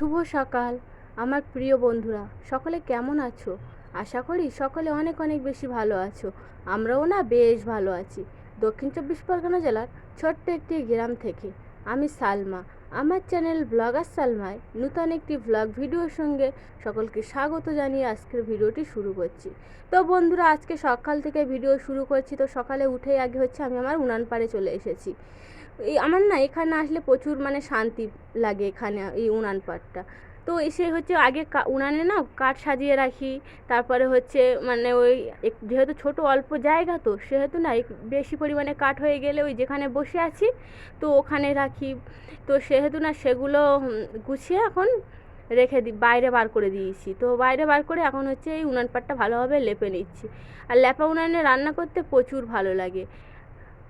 শুভ সকাল। আমার প্রিয় বন্ধুরা, সকলে কেমন আছো? আশা করি সকলে অনেক অনেক বেশি ভালো আছো। আমরাও না বেশ ভালো আছি। দক্ষিণ চব্বিশ পরগনা জেলার ছোট্ট একটি গ্রাম থেকে। আমি সালমা। আমার চ্যানেল ব্লগার সালমায় নূতন একটি ব্লগ ভিডিওর সঙ্গে সকলকে স্বাগত জানিয়ে আজকের ভিডিওটি শুরু করছি। তো বন্ধুরা, আজকে সকাল থেকে ভিডিও শুরু করছি। তো সকালে উঠেই আগে হচ্ছে আমি আমার উনান পাড়ে চলে এসেছি। এই আমার না এখানে আসলে প্রচুর মানে শান্তি লাগে এখানে এই উনান পাড়টা। তো এসে হচ্ছে আগে উনানে না কাঠ সাজিয়ে রাখি, তারপরে হচ্ছে মানে ওই যেহেতু ছোট অল্প জায়গা তো, সেহেতু না বেশি পরিমাণে কাঠ হয়ে গেলে ওই যেখানে বসে আছি, তো ওখানে রাখি। তো সেহেতু না সেগুলো গুছিয়ে এখন রেখে দিই বাইরে বার করে দিয়েছি। তো বাইরে বার করে এখন হচ্ছে এই উনান পাটটা ভালোভাবে লেপে নিচ্ছি। আর লেপা উনানে রান্না করতে প্রচুর ভালো লাগে।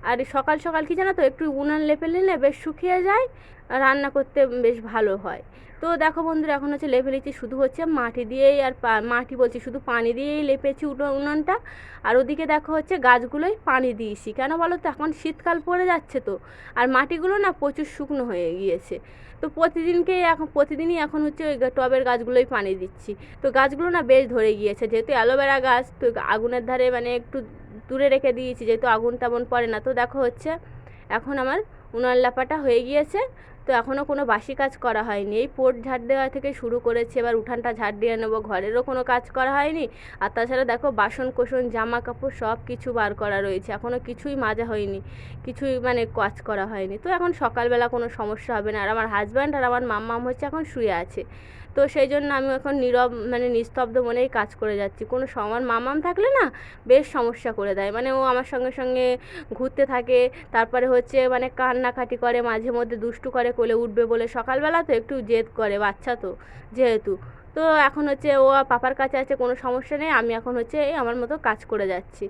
আর সকাল সকাল কি জানো তো, একটু উনান লেপে নিলে বেশ শুকিয়ে যায় রান্না করতে বেশ ভালো হয়। তো দেখো বন্ধুরা, এখন হচ্ছে লেপে নিচ্ছি, শুধু হচ্ছে মাটি দিয়েই আর মাটি বলছি শুধু পানি দিয়েই লেপেছি উনো- উনানটা। আর ওদিকে দেখো হচ্ছে গাছগুলোই পানি দিয়েছি। কেন বলো তো, এখন শীতকাল পড়ে যাচ্ছে তো, আর মাটিগুলো না প্রচুর শুকনো হয়ে গিয়েছে। তো প্রতিদিনকে এখন, প্রতিদিনই এখন হচ্ছে ওই টবের গাছগুলোই পানি দিচ্ছি। তো গাছগুলো না বেশ ধরে গিয়েছে, যেহেতু অ্যালোভেরা গাছ, তো আগুনের ধারে মানে একটু দূরে রেখে দিয়েছি, যেহেতু আগুন তেমন পড়ে না। তো দেখো হচ্ছে, এখন আমার উনান লাপাটা হয়ে গিয়েছে, তো এখনও কোনো বাসি কাজ করা হয়নি। এই পোট ঝাড় দেওয়া থেকে শুরু করেছি, এবার উঠানটা ঝাড় দিয়ে নেব, ঘরেরও কোনো কাজ করা হয়নি। আর তাছাড়া দেখো বাসন কোসন জামা কাপড় সব কিছু বার করা রয়েছে, এখনও কিছুই মাজা হয়নি, কিছুই মানে কাজ করা হয়নি। তো এখন সকালবেলা কোনো সমস্যা হবে না, আর আমার হাজব্যান্ড আর আমার মাম্মাম হচ্ছে এখন শুয়ে আছে। তো সেই জন্য আমি এখন নীরব মানে নিস্তব্ধ মনেই কাজ করে যাচ্ছি। কোনো সমান মামাম থাকলে না বেশ সমস্যা করে দেয়। মানে ও আমার সঙ্গে সঙ্গে ঘুরতে থাকে, তারপরে হচ্ছে মানে কান্নাকাটি করে, মাঝে মধ্যে দুষ্টু করে, কোলে উঠবে বলে সকালবেলা তো একটু জেদ করে বাচ্চা তো, যেহেতু। তো এখন হচ্ছে ও পাপার কাছে আছে, কোনো সমস্যা নেই। আমি এখন হচ্ছে আমার মতো কাজ করে যাচ্ছি।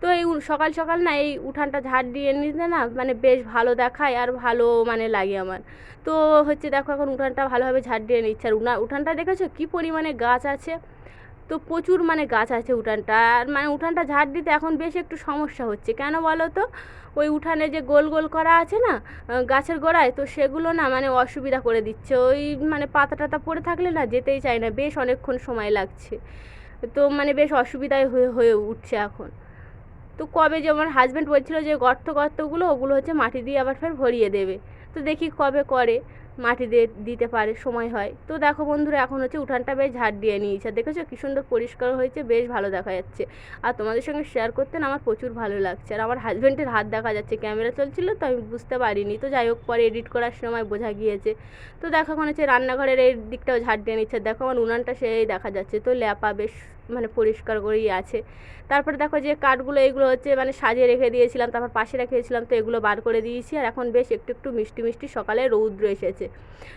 তো এই সকাল সকাল না এই উঠানটা ঝাড় দিয়ে নিতে না মানে বেশ ভালো দেখায় আর ভালো মানে লাগে আমার। তো হচ্ছে দেখো এখন উঠানটা ভালোভাবে ঝাড় দিয়ে নিচ্ছে। আর উনা, উঠানটা দেখেছ? কী পরিমাণে গাছ আছে? তো প্রচুর মানে গাছ আছে উঠানটা। আর মানে উঠানটা ঝাড় দিতে এখন বেশ একটু সমস্যা হচ্ছে। কেন বলো তো? ওই উঠানে যে গোল গোল করা আছে না গাছের গোড়ায়, তো সেগুলো না মানে অসুবিধা করে দিচ্ছে। ওই মানে পাতা টাতা পড়ে থাকলে না যেতেই চায় না। বেশ অনেকক্ষণ সময় লাগছে। তো মানে বেশ অসুবিধায় হয়ে হয়ে উঠছে এখন। তো কবে যে আমার হাজব্যান্ড বলছিল যে গর্ত গর্তগুলো, ওগুলো হচ্ছে মাটি দিয়ে আবার ফের ভরিয়ে দেবে। তো দেখি কবে করে মাটি দিয়ে দিতে পারে, সময় হয়। তো দেখো বন্ধুরা, এখন হচ্ছে উঠানটা বেশ ঝাড় দিয়ে নিয়েছে। দেখেছ কি সুন্দর পরিষ্কার হয়েছে, বেশ ভালো দেখা যাচ্ছে। আর তোমাদের সঙ্গে শেয়ার করতে আমার প্রচুর ভালো লাগছে। আর আমার হাজব্যান্ডের হাত দেখা যাচ্ছে ক্যামেরা চলছিল তো আমি বুঝতে পারিনি। তো যাই হোক, পরে এডিট করার সময় বোঝা গিয়েছে। তো দেখো এখন হচ্ছে রান্নাঘরের এই দিকটাও ঝাড় দিয়ে নিচ্ছে। দেখো আমার উনানটা সেই দেখা যাচ্ছে। তো ল্যাপা বেশ মানে পরিষ্কার করেই আছে। তারপরে দেখো যে কাঠগুলো, এগুলো হচ্ছে মানে সাজিয়ে রেখে দিয়েছিলাম, তারপর পাশে রেখেছিলাম, তো এগুলো বার করে দিয়েছি। আর এখন বেশ একটু একটু মিষ্টি মিষ্টি সকালে রৌদ্র এসেছে।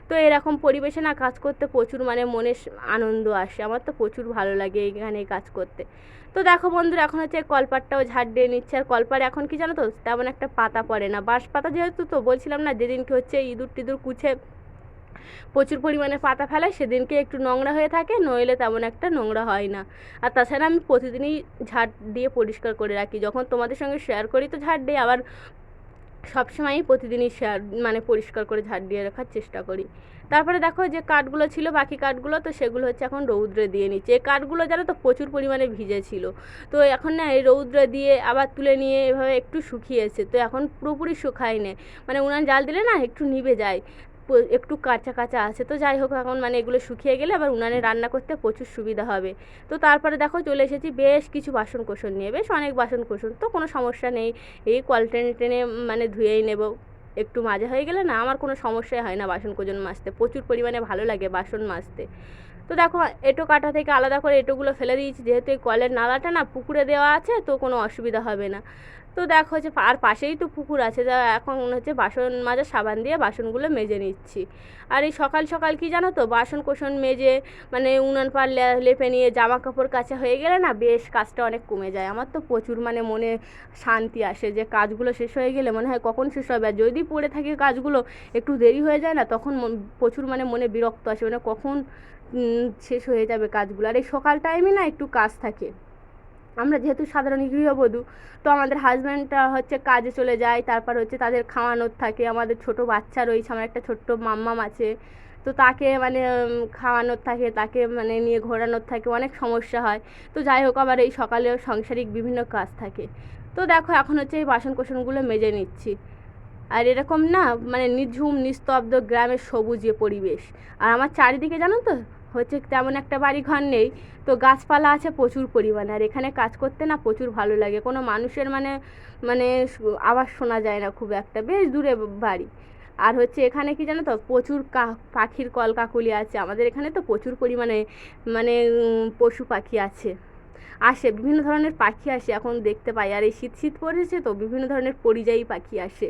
তো এরকম পরিবেশে না কাজ করতে প্রচুর মানে মনে আনন্দ আসে। আমার তো প্রচুর ভালো লাগে এইখানে কাজ করতে। তো দেখো বন্ধুরা, এখন হচ্ছে কলপাটটাও ঝাড় দিয়ে নিচ্ছে। আর কলপাড়ে এখন কি জানো তো, তেমন একটা পাতা পড়ে না। বাঁশ পাতা যেহেতু তো বলছিলাম না, যেদিনকে হচ্ছে ইঁদুর টিঁদুর কুছে প্রচুর পরিমাণে পাতা ফেলায় সেদিনকে একটু নোংরা হয়ে থাকে, নইলে তেমন একটা নোংরা হয় না। আর তাছাড়া আমি প্রতিদিনই ঝাড় দিয়ে পরিষ্কার করে রাখি। যখন তোমাদের সঙ্গে শেয়ার করি তো ঝাড় দিই আবার সবসময়ই প্রতিদিনই শেয়ার মানে পরিষ্কার করে ঝাড় দিয়ে রাখার চেষ্টা করি। তারপরে দেখো যে কাঠগুলো ছিল, বাকি কাঠগুলো তো সেগুলো হচ্ছে এখন রৌদ্রে দিয়ে নিচ্ছে। এই কাঠগুলো জানো তো প্রচুর পরিমাণে ভিজে ছিল। তো এখন না এই রৌদ্রে দিয়ে আবার তুলে নিয়ে এভাবে একটু শুকিয়েছে। তো এখন পুরোপুরি শুকায় নেই মানে উনান জাল দিলে না একটু নিভে যায়। একটু কাঁচা কাঁচা আছে। তো যাই হোক এখন মানে এগুলো শুকিয়ে গেলে আবার উনানে রান্না করতে প্রচুর সুবিধা হবে। তো তারপরে দেখো চলে এসেছি বেশ কিছু বাসন কোসন নিয়ে। বেশ অনেক বাসন কোসন তো কোনো সমস্যা নেই। এই কল টেনে টেনে মানে ধুয়েই নেব। একটু মাজা হয়ে গেলে না আমার কোনো সমস্যাই হয় না বাসন কোজন মাজতে। প্রচুর পরিমাণে ভালো লাগে বাসন মাজতে। তো দেখো এঁটো কাটা থেকে আলাদা করে এঁটোগুলো ফেলে দিয়েছি। যেহেতু এই কলের নালাটা না পুকুরে দেওয়া আছে তো কোনো অসুবিধা হবে না। তো দেখো হচ্ছে আর পাশেই তো পুকুর আছে যা এখন মনে হচ্ছে বাসন মাজা, সাবান দিয়ে বাসনগুলো মেজে নিচ্ছি। আর এই সকাল সকাল কি জানো তো, বাসন কোসন মেজে মানে উনান পার লেপে নিয়ে জামা কাপড় কাচা হয়ে গেলে না বেশ কাজটা অনেক কমে যায়। আমার তো প্রচুর মানে মনে শান্তি আসে যে কাজগুলো শেষ হয়ে গেলে মনে হয় কখন শেষ হবে। আর যদি পড়ে থাকে কাজগুলো একটু দেরি হয়ে যায় না, তখন প্রচুর মানে মনে বিরক্ত আসে মানে কখন শেষ হয়ে যাবে কাজগুলো। আর এই সকাল টাইমে না একটু কাজ থাকে। আমরা যেহেতু সাধারণ গৃহবধূ, তো আমাদের হাজব্যান্ডটা হচ্ছে কাজে চলে যায়, তারপর হচ্ছে তাদের খাওয়ানোর থাকে, আমাদের ছোট বাচ্চা রয়েছে, আমার একটা ছোট্ট মাম্মাম আছে, তো তাকে মানে খাওয়ানোর থাকে, তাকে মানে নিয়ে ঘোরানোর থাকে, অনেক সমস্যা হয়, তো যাই হোক আবার এই সকালেও সাংসারিক বিভিন্ন কাজ থাকে, তো দেখো এখন হচ্ছে এই বাসন কোসনগুলো মেজে নিচ্ছি, আর এরকম না মানে নিঝুম, নিস্তব্ধ গ্রামের সবুজে পরিবেশ, আর আমার চারিদিকে জানো তো হচ্ছে তেমন একটা বাড়ি ঘর নেই। তো গাছপালা আছে প্রচুর পরিমাণে। আর এখানে কাজ করতে না প্রচুর ভালো লাগে। কোনো মানুষের মানে মানে আওয়াজ শোনা যায় না খুব একটা। বেশ দূরে বাড়ি। আর হচ্ছে এখানে কি জানো তো, প্রচুর পাখির কলকাকলি আছে। আমাদের এখানে তো প্রচুর পরিমাণে মানে পশু পাখি আছে। আসে, বিভিন্ন ধরনের পাখি আসে এখন দেখতে পাই। আর এই শীত শীত পড়েছে তো বিভিন্ন ধরনের পরিযায়ী পাখি আসে।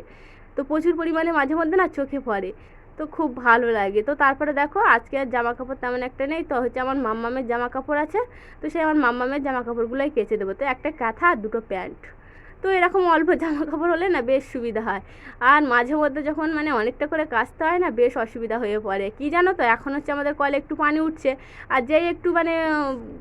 তো প্রচুর পরিমাণে মাঝে মধ্যে না চোখে পড়ে। তো খুব ভালো লাগে। তো তারপরে দেখো আজকে আর জামা কাপড় তেমন একটা নেই। তো হচ্ছে আমার মাম্মামের জামা কাপড় আছে। তো সেই আমার মাম্মামের জামা কাপড়গুলোই কেচে দেবো। তো একটা কাঁথা আর দুটো প্যান্ট। তো এরকম অল্প জামা কাপড় হলে না বেশ সুবিধা হয়। আর মাঝে মধ্যে যখন মানে অনেকটা করে কাচতে হয় না, বেশ অসুবিধা হয়ে পড়ে। কি জানো তো, এখন হচ্ছে আমাদের কলে একটু পানি উঠছে। আর যেই একটু মানে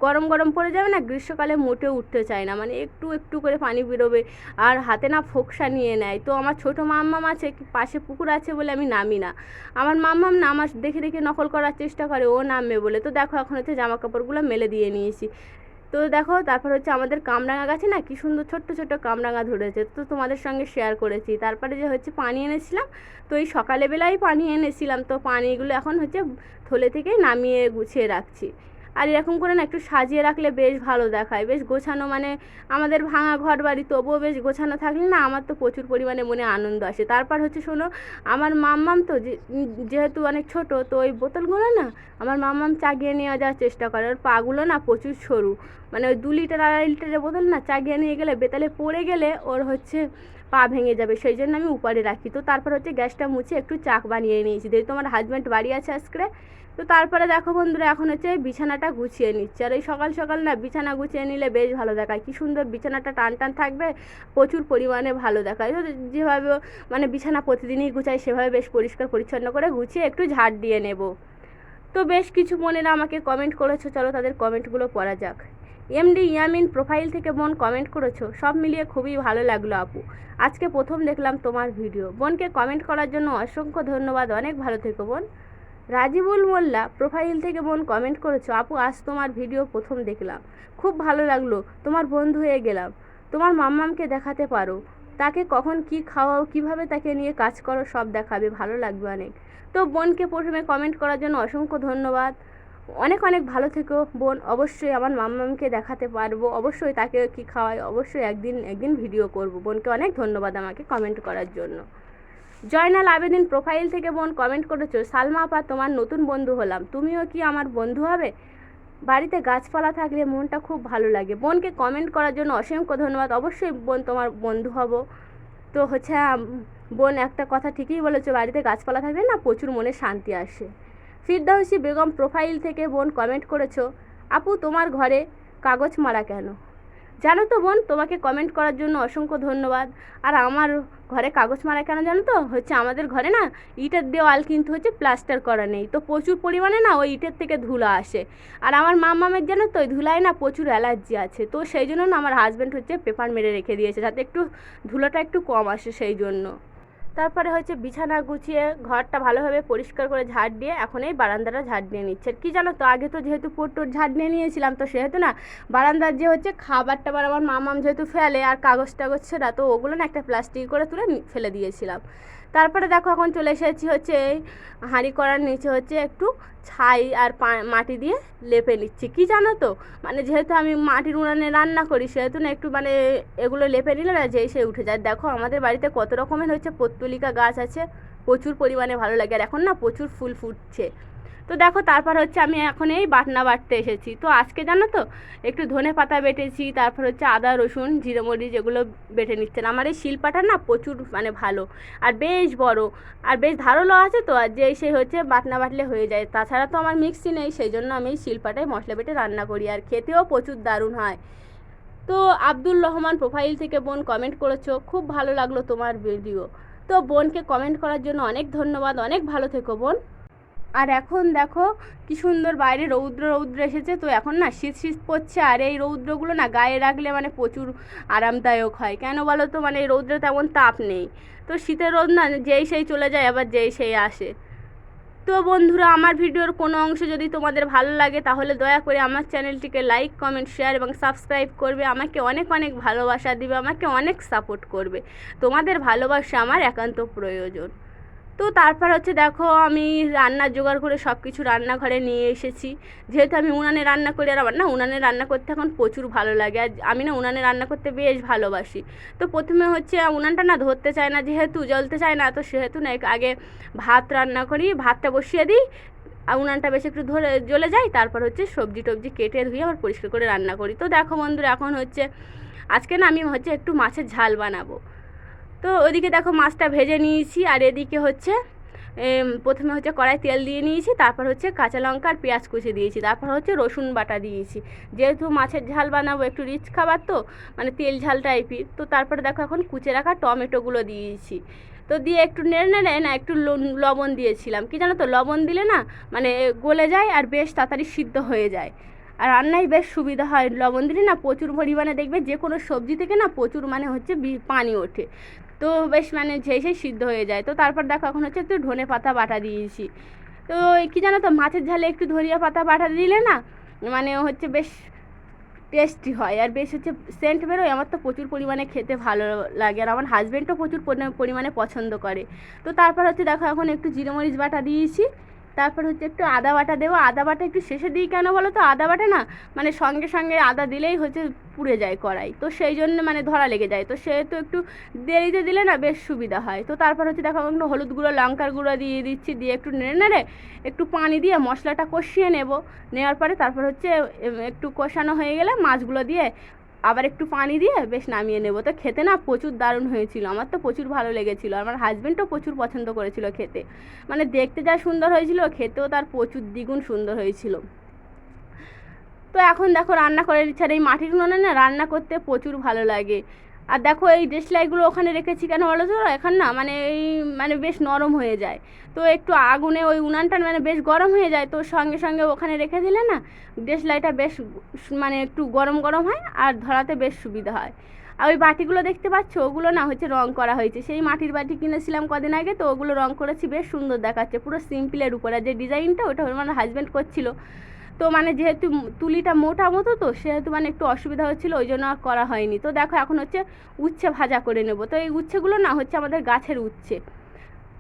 গরম গরম পড়ে যাবে না, গ্রীষ্মকালে মোটেও উঠতে চায় না। মানে একটু একটু করে পানি বেরোবে আর হাতে না ফোকসা নিয়ে নেয়। তো আমার ছোটো মাম্মাম আছে পাশে পুকুর আছে বলে আমি নামি না। আমার মাম্মাম না দেখে দেখে নকল করার চেষ্টা করে, ও নামবে বলে, তো দেখো, এখন হচ্ছে জামা কাপড়গুলো মেলে দিয়ে নিয়েছি। তো দেখো, তারপর হচ্ছে আমাদের কামরাঙা গাছে না কি সুন্দর ছোট্ট ছোট্ট কামরাঙা ধরেছে। তো তোমাদের সঙ্গে শেয়ার করেছি। তারপরে যে হচ্ছে পানি এনেছিলাম, তো এই সকালবেলায় পানি এনেছিলাম। তো পানিগুলো এখন হচ্ছে থলে থেকে নামিয়ে গুছিয়ে রাখছি। আর এরকম করে না একটু সাজিয়ে রাখলে বেশ ভালো দেখায়। বেশ গোছানো মানে আমাদের ভাঙা ঘর বাড়ি তবুও বেশ গোছানো থাকলে না আমার তো প্রচুর পরিমাণে মনে আনন্দ আসে। তারপর হচ্ছে শোনো, আমার মাম্মাম তো যেহেতু অনেক ছোট, তো ওই বোতলগুলো না আমার মাম্মাম চাগিয়ে নিয়ে যাওয়ার চেষ্টা করে। ওর পাগুলো না প্রচুর সরু। মানে ওই দু লিটার, আড়াই লিটারের বোতল না চাগিয়ে নিয়ে গেলে বেতালে পড়ে গেলে ওর হচ্ছে পা ভেঙে যাবে। সেই জন্য আমি উপরে রাখি। তো তারপর হচ্ছে গ্যাসটা মুছে একটু চাক বানিয়ে নিয়েছি। যেহেতু তোমার হাজব্যান্ড বাড়ি আছে আজকে তো তারপরে দেখো বন্ধুরা, এখন হচ্ছে বিছানাটা গুছিয়ে নিচ্ছে। আর এই সকাল সকাল না বিছানা গুছিয়ে নিলে বেশ ভালো দেখায়। কি সুন্দর বিছানাটা টান টান থাকবে, প্রচুর পরিমাণে ভালো দেখায়। তো যেভাবে মানে বিছানা প্রতিদিনই গুছাই, সেভাবে বেশ পরিষ্কার পরিচ্ছন্ন করে গুছিয়ে একটু ঝাড় দিয়ে নেব। তো বেশ কিছু বোনেরা আমাকে কমেন্ট করেছ, চলো তাদের কমেন্টগুলো পড়া যাক। এমডি ইয়ামিন প্রোফাইল থেকে বোন কমেন্ট করেছ, সব মিলিয়ে খুবই ভালো লাগল আপু। আজকে প্রথম দেখলাম তোমার ভিডিও বোনকে কমেন্ট করার জন্য অসংখ্য ধন্যবাদ, অনেক ভালো থেকো বোন। রাজিবুল মোল্লা প্রোফাইল থেকে বোন কমেন্ট করেছ, আপু, আজ তোমার ভিডিও প্রথম দেখলাম। খুব ভালো লাগল, তোমার বন্ধু হয়ে গেলাম। তোমার মাম্মামকে দেখাতে পারো। তাকে কখন কি খাওয়াও, কীভাবে তাকে নিয়ে কাজ করো, সব দেখাবে, ভালো লাগবে অনেক। তো বোনকে প্রথমে কমেন্ট করার জন্য অসংখ্য ধন্যবাদ। অনেক অনেক ভালো থেকো। বোন, অবশ্যই আমার মাম্মামকে দেখাতে পারব। অবশ্যই তাকে কি খাওয়াই, অবশ্যই একদিন একদিন ভিডিও করব। বোনকে অনেক ধন্যবাদ আমাকে কমেন্ট করার জন্য। জয়নাল আবেদিন প্রোফাইল থেকে বোন কমেন্ট করেছ, সালমা আপা তোমার নতুন বন্ধু হলাম। তুমিও কি আমার বন্ধু হবে? বাড়িতে গাছপালা থাকলে মনটা খুব ভালো লাগে। বোনকে কমেন্ট করার জন্য অসংখ্য ধন্যবাদ। অবশ্যই বোন তোমার বন্ধু হব। তো হচ্ছে বোন একটা কথা ঠিকই বলেছ, বাড়িতে গাছপালা থাকলে না প্রচুর মনে শান্তি আসে। ফিরদাউসি বেগম প্রোফাইল থেকে বোন কমেন্ট করেছ, আপু, তোমার ঘরে কাগজ মারা কেন? জানো তো বোন, তোমাকে কমেন্ট করার জন্য অসংখ্য ধন্যবাদ। আর আমার ঘরে কাগজ মারা কেন জানো তো? হচ্ছে আমাদের ঘরে না ইটের দেওয়াল কিন্তু হচ্ছে প্লাস্টার করা নেই। তো প্রচুর পরিমাণে না ওই ইটের থেকে ধুলো আসে। আর আমার মামামের জানো তো, ওই ধুলায় না প্রচুর অ্যালার্জি আছে। তো সেই জন্য না আমার হাজব্যান্ড হচ্ছে পেপার মেরে রেখে দিয়েছে, যাতে একটু ধুলোটা একটু কম আসে সেই জন্য। তারপরে হচ্ছে বিছানা গুছিয়ে ঘরটা ভালোভাবে পরিষ্কার করে ঝাড় দিয়ে এখন এই বারান্দাটা ঝাড় দিয়ে নিচ্ছে। কি জানো তো, আগে তো যেহেতু পোট্টোর ঝাড় নিয়ে নিয়েছিলাম, তো সেহেতু না বারান্দার যে হচ্ছে খাবার টাবার আমার মামাম যেহেতু ফেলে আর কাগজ টাগজ ছেঁড়া, তো ওগুলো না একটা প্লাস্টিক করে তুলে ফেলে দিয়েছিলাম। তারপরে দেখো এখন চলে এসেছি হচ্ছে এই হাঁড়ি করার নিচে হচ্ছে একটু ছাই আর মাটি দিয়ে লেপে নিচ্ছি। কি জানো তো? মানে যেহেতু আমি মাটির উনানে রান্না করি, সেহেতু না একটু মানে এগুলো লেপে নিলে না যেই সে উঠে যায়। দেখো আমাদের বাড়িতে কত রকমের হচ্ছে পত্তলিকা গাছ আছে, প্রচুর পরিমাণে ভালো লাগে। আর এখন না প্রচুর ফুল ফুটছে। তো দেখো, তারপর হচ্ছে আমি এখন এই বাটনা বাটতে এসেছি। তো আজকে জানো তো, একটু ধনে পাতা বেটেছি, তারপর হচ্ছে আদা, রসুন, জিরে, মরিচ এগুলো বেটে নিচ্ছেন। আমার এই শিলপাটা না প্রচুর মানে ভালো আর বেশ বড় আর বেশ ধারালো আছে তো, আর যে সেই হচ্ছে বাটনা বাটলে হয়ে যায়। তাছাড়া তো আমার মিক্সি নেই সেই জন্য আমি এই শিলপাটায় মশলা বেটে রান্না করি আর খেতেও প্রচুর দারুণ হয়। তো আব্দুল রহমান প্রোফাইল থেকে বোন কমেন্ট করেছ, খুব ভালো লাগল তোমার ভিডিও তো বোনকে কমেন্ট করার জন্য অনেক ধন্যবাদ, অনেক ভালো থেকো বোন। আর এখন দেখো কি সুন্দর বাইরে রৌদ্র রৌদ্র এসেছে। তো এখন না শীত শীত পড়ছে আর এই রৌদ্রগুলো না গায়ে রাখলে মানে প্রচুর আরামদায়ক হয়। কেন বলো তো? মানে এই রৌদ্রে তেমন তাপ নেই। তো শীতের রোদ না যেই সেই চলে যায়, আবার যেই সেই আসে। তো বন্ধুরা, আমার ভিডিওর কোনো অংশ যদি তোমাদের ভালো লাগে, তাহলে দয়া করে আমার চ্যানেলটিকে লাইক, কমেন্ট, শেয়ার এবং সাবস্ক্রাইব করবে। আমাকে অনেক অনেক ভালোবাসা দিবে, আমাকে অনেক সাপোর্ট করবে। তোমাদের ভালোবাসা আমার একান্ত প্রয়োজন। তো তারপর হচ্ছে দেখো আমি রান্নার জোগাড় করে সব কিছু রান্নাঘরে নিয়ে এসেছি। যেহেতু আমি উনানে রান্না করি, আর আমার না উনানে রান্না করতে এখন প্রচুর ভালো লাগে। আর আমি না উনানে রান্না করতে বেশ ভালোবাসি। তো প্রথমে হচ্ছে উনানটা না ধরতে চায় না, যেহেতু জ্বলতে চায় না, তো সেহেতু না আগে ভাত রান্না করি, ভাতটা বসিয়ে দিই, আর উনানটা বেশ একটু ধরে জ্বলে যায়, তারপর হচ্ছে সবজি টবজি কেটে ধুয়ে আবার পরিষ্কার করে রান্না করি। তো দেখো বন্ধুরা, এখন হচ্ছে আজকে না আমি হচ্ছে একটু মাছের ঝাল বানাবো। তো ওদিকে দেখো মাছটা ভেজে নিয়েছি, আর এদিকে হচ্ছে প্রথমে হচ্ছে কড়াই তেল দিয়ে নিয়েছি, তারপর হচ্ছে কাঁচা লঙ্কা আর পেঁয়াজ কুচি দিয়েছি, তারপর হচ্ছে রসুন বাটা দিয়েছি। যেহেতু মাছের ঝাল বানাবো একটু রিচ খাবার তো মানে তেল ঝাল টাইপের, তো তারপরে দেখো এখন কুচে রাখা টমেটোগুলো দিয়েছি। তো দিয়ে একটু নেড়ে নেড়ে না একটু লবণ দিয়েছিলাম, কি জানো তো লবণ দিলে না মানে গলে যায় আর বেশ তাড়াতাড়ি সিদ্ধ হয়ে যায়। আর রান্নায় বেশ সুবিধা হয়, লবণ দিলে না প্রচুর পরিমাণে দেখবে যে কোনো সবজি থেকে না প্রচুর মানে হচ্ছে পানি ওঠে। তো বেশ মানে ঝেসে সিদ্ধ হয়ে যায়। তো তারপর দেখো এখন হচ্ছে একটু ধনে পাতা বাটা দিয়েছি। তো কী জানো তো, মাছের ঝালে একটু ধনিয়া পাতা বাটা দিলে না মানে হচ্ছে বেশ টেস্টি হয়। আর বেশ হচ্ছে সেন্ট বেরোয়। আমার তো প্রচুর পরিমাণে খেতে ভালো লাগে। আর আমার হাজব্যান্ডও প্রচুর পরিমাণে পছন্দ করে। তো তারপর হচ্ছে দেখো এখন একটু জিরে মরিচ বাটা দিয়েছি। তারপর হচ্ছে একটু আদা বাটা দেবো। আদা বাটা একটু শেষে দিই কেন বলো তো? আদা বাটা না মানে সঙ্গে সঙ্গে আদা দিলেই হচ্ছে পুড়ে যায় কড়াই। তো সেই জন্য মানে ধরা লেগে যায়। তো সেহেতু একটু দেরিতে দিলে না বেশ সুবিধা হয়। তো তারপর হচ্ছে দেখো একটু হলুদ গুঁড়ো, লঙ্কার গুঁড়ো দিয়ে দিচ্ছি। দিয়ে একটু নেড়ে নেড়ে একটু পানি দিয়ে মশলাটা কষিয়ে নেব। নেওয়ার পরে তারপর হচ্ছে একটু কষানো হয়ে গেলে মাছগুলো দিয়ে আবার একটু পানি দিয়ে বেশ নামিয়ে নেব। তো খেতে না প্রচুর দারুণ হয়েছিল। আমার তো প্রচুর ভালো লেগেছিলো। আমার হাজব্যান্ডও প্রচুর পছন্দ করেছিল খেতে। মানে দেখতে যা সুন্দর হয়েছিল, খেতেও তার প্রচুর দ্বিগুণ সুন্দর হয়েছিল। তো এখন দেখো রান্না করার ইচ্ছা এই মাটির উনুনে না রান্না করতে প্রচুর ভালো লাগে। আর দেখো এই দেশলাইগুলো ওখানে রেখেছি কেন বলো তো? এখন না মানে এই মানে বেশ নরম হয়ে যায়। তো একটু আগুনে ওই উনানটা মানে বেশ গরম হয়ে যায়। তো সঙ্গে সঙ্গে ওখানে রেখে দিলে না দেশলাইটা বেশ মানে একটু গরম গরম হয় আর ধরাতে বেশ সুবিধা হয়। আর ওই বাটিগুলো দেখতে পাচ্ছ? ওগুলো না হচ্ছে রং করা হয়েছে। সেই মাটির বাটি কিনেছিলাম কদিন আগে, তো ওগুলো রং করেছি, বেশ সুন্দর দেখাচ্ছে। পুরো সিম্পলের উপরে। যে ডিজাইনটা ওটা আমার হাজব্যান্ড করছিল। তো মানে যেহেতু তুলিটা মোটা মতো তো, সেহেতু মানে একটু অসুবিধা হচ্ছিল, ওই জন্য আর করা হয়নি। তো দেখো এখন হচ্ছে উচ্ছে ভাজা করে নেব। তো এই উচ্ছেগুলো না হচ্ছে আমাদের গাছের উচ্ছে।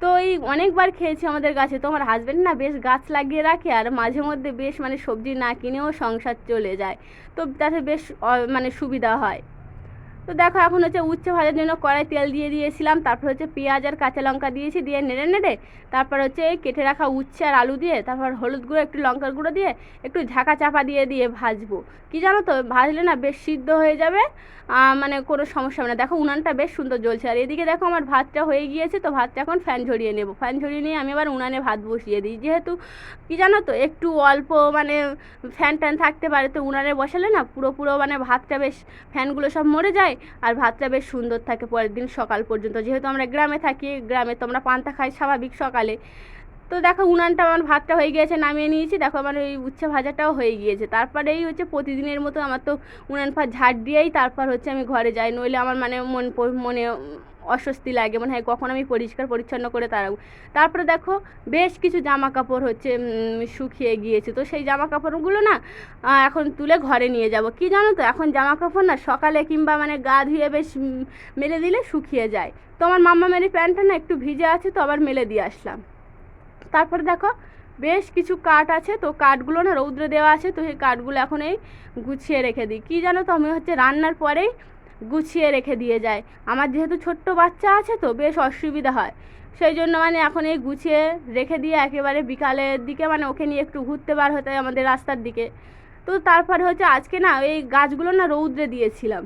তো এই অনেকবার খেয়েছি আমাদের গাছে। তো আমার হাজব্যান্ড না বেশ গাছ লাগিয়ে রাখে আর মাঝে মধ্যে বেশ মানে সবজি না কিনেও সংসার চলে যায়। তো তাতে বেশ মানে সুবিধা হয়। তো দেখো, এখন হচ্ছে উচ্ছে ভাজার জন্য কড়াই তেল দিয়ে দিয়েছিলাম, তারপর হচ্ছে পেঁয়াজ আর কাঁচা লঙ্কা দিয়েছি, দিয়ে নেড়ে নেড়ে তারপর হচ্ছে এই কেটে রাখা উচ্ছে আর আলু দিয়ে, তারপর হলুদ গুঁড়ো, একটু লঙ্কার গুঁড়ো দিয়ে একটু ঝাঁকা চাপা দিয়ে দিয়ে ভাজবো। কি জানো তো, ভাজলে না বেশ সিদ্ধ হয়ে যাবে মানে কোনো সমস্যা হবে না। দেখো, উনানটা বেশ সুন্দর জ্বলছে। আর এদিকে দেখো, আমার ভাতটা হয়ে গিয়েছে, তো ভাতটা এখন ফ্যান ঝরিয়ে নেব। ফ্যান ঝরিয়ে নিয়ে আমি আবার উনানে ভাত বসিয়ে দিই। যেহেতু কি জানো তো, একটু অল্প মানে ফ্যান ট্যান থাকতে পারে, তো উনানে বসালে না পুরো পুরো মানে ভাতটা বেশ ফ্যানগুলো সব মরে যায় আর ভাতটা বেশ সুন্দর থাকে পরের দিন সকাল পর্যন্ত। যেহেতু আমরা গ্রামে থাকি, গ্রামে তো আমরা পান্তা খাই স্বাভাবিক সকালে। তো দেখো উনানটা আমার ভাতটা হয়ে গিয়েছে, নামিয়ে নিয়েছি। দেখো আমার ওই উচ্ছে ভাজাটাও হয়ে গিয়েছে। তারপরে এই হচ্ছে প্রতিদিনের মতো আমার তো উনান ফাট ঝাড় দিয়েই তারপর হচ্ছে আমি ঘরে যাই। নইলে আমার মানে মন মনে অস্বস্তি লাগে। মনে হয় কখন আমি পরিষ্কার পরিচ্ছন্ন করে তাড়াবো। তারপরে দেখো বেশ কিছু জামা কাপড় হচ্ছে শুকিয়ে গিয়েছে। তো সেই জামা কাপড়গুলো না এখন তুলে ঘরে নিয়ে যাব। কি জানো তো? এখন জামা কাপড় না সকালে কিংবা মানে গা ধুয়ে বেশ মেলে দিলে শুকিয়ে যায়। তো আমার মাম্মা মেরি প্যান্টটা না একটু ভিজে আছে, তো আবার মেলে দিয়ে আসলাম। তারপরে দেখো, বেশ কিছু কাঠ আছে, তো কাঠগুলো না রৌদ্রে দেওয়া আছে, তো সেই কাঠগুলো এখন এই গুছিয়ে রেখে দিই। কী জানো তো, আমি হচ্ছে রান্নার পরেই গুছিয়ে রেখে দিয়ে যায় আমার যেহেতু ছোট্ট বাচ্চা আছে তো, বেশ অসুবিধা হয়। সেই জন্য মানে এখন এই গুছিয়ে রেখে দিয়ে একেবারে বিকালের দিকে মানে ওকে নিয়ে একটু ঘুরতে বার হতে হয় আমাদের রাস্তার দিকে। তো তারপরে হচ্ছে আজকে না এই গাছগুলো না রৌদ্রে দিয়েছিলাম।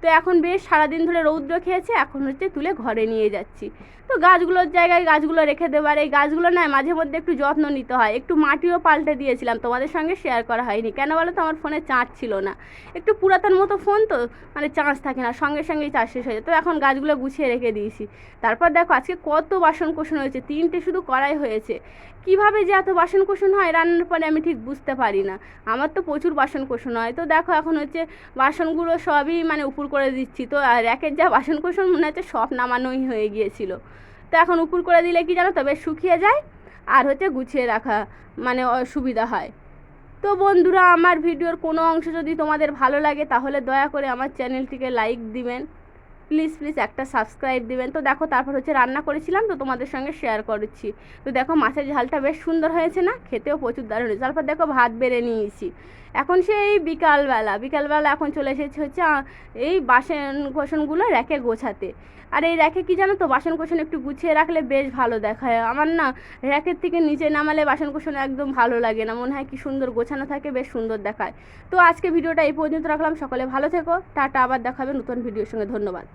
তো এখন বেশ সারাদিন ধরে রৌদ্র খেয়েছে, এখন হচ্ছে তুলে ঘরে নিয়ে যাচ্ছি। তো গাছগুলোর জায়গায় গাছগুলো রেখে দেবার এই গাছগুলো না মাঝে মধ্যে একটু যত্ন নিতে হয়। একটু মাটিও পাল্টে দিয়েছিলাম, তোমাদের সঙ্গে শেয়ার করা হয়নি। কেন বলো তো আমার ফোনে চার্জ ছিল না। একটু পুরাতন মতো ফোন তো মানে চার্জ থাকে না, সঙ্গে সঙ্গেই চার্জ শেষ হয়ে যায়। তো এখন গাছগুলো গুছিয়ে রেখে দিয়েছি। তারপর দেখো আজকে কত বাসন কোষণ হয়েছে, তিনটে শুধু করাই হয়েছে। কীভাবে যে এত বাসন কোষণ হয়, রান্নার পরে আমি ঠিক বুঝতে পারি না। আমার তো প্রচুর বাসন কোষণ হয়। তো দেখো এখন হচ্ছে বাসনগুলো সবই মানে উপর করে দিচ্ছি। তো আর একের যা বাসন কোষণ মনে হচ্ছে সব নামানোই হয়ে গিয়েছিল। তো এখন উপুর করে দিলে কি জানো তবে শুকিয়ে যায় আর হচ্ছে গুছিয়ে রাখা মানে অসুবিধা সুবিধা হয়। তো বন্ধুরা, আমার ভিডিওর কোনো অংশ যদি তোমাদের ভালো লাগে তাহলে দয়া করে আমার চ্যানেলটিকে লাইক দিবেন। প্লিজ প্লিজ একটা সাবস্ক্রাইব দিবেন। তো দেখো, তারপর হচ্ছে রান্না করেছিলাম, তো তোমাদের সঙ্গে শেয়ার করছি। তো দেখো, মাছের ঝালটা বেশ সুন্দর হয়েছে না? খেতেও প্রচুর দারুণ হয়েছে। তারপর দেখো, ভাত বেড়ে নিয়েছি। এখন সেই বিকালবেলা বিকালবেলা এখন চলে এসেছে হচ্ছে এই বাসন কোসনগুলো র্যাকে গোছাতে। আর এই র্যাকে কি জানো তো, বাসন কোসন একটু গুছিয়ে রাখলে বেশ ভালো দেখায়। আমার না, র্যাকের থেকে নিচে নামালে বাসন কোসন একদম ভালো লাগে না। মনে হয় কি সুন্দর গোছানো থাকে, বেশ সুন্দর দেখায়। তো আজকে ভিডিওটা এই পর্যন্ত রাখলাম। সকলে ভালো থেকো। টাটা, আবার দেখাবে নতুন ভিডিওর সঙ্গে। ধন্যবাদ।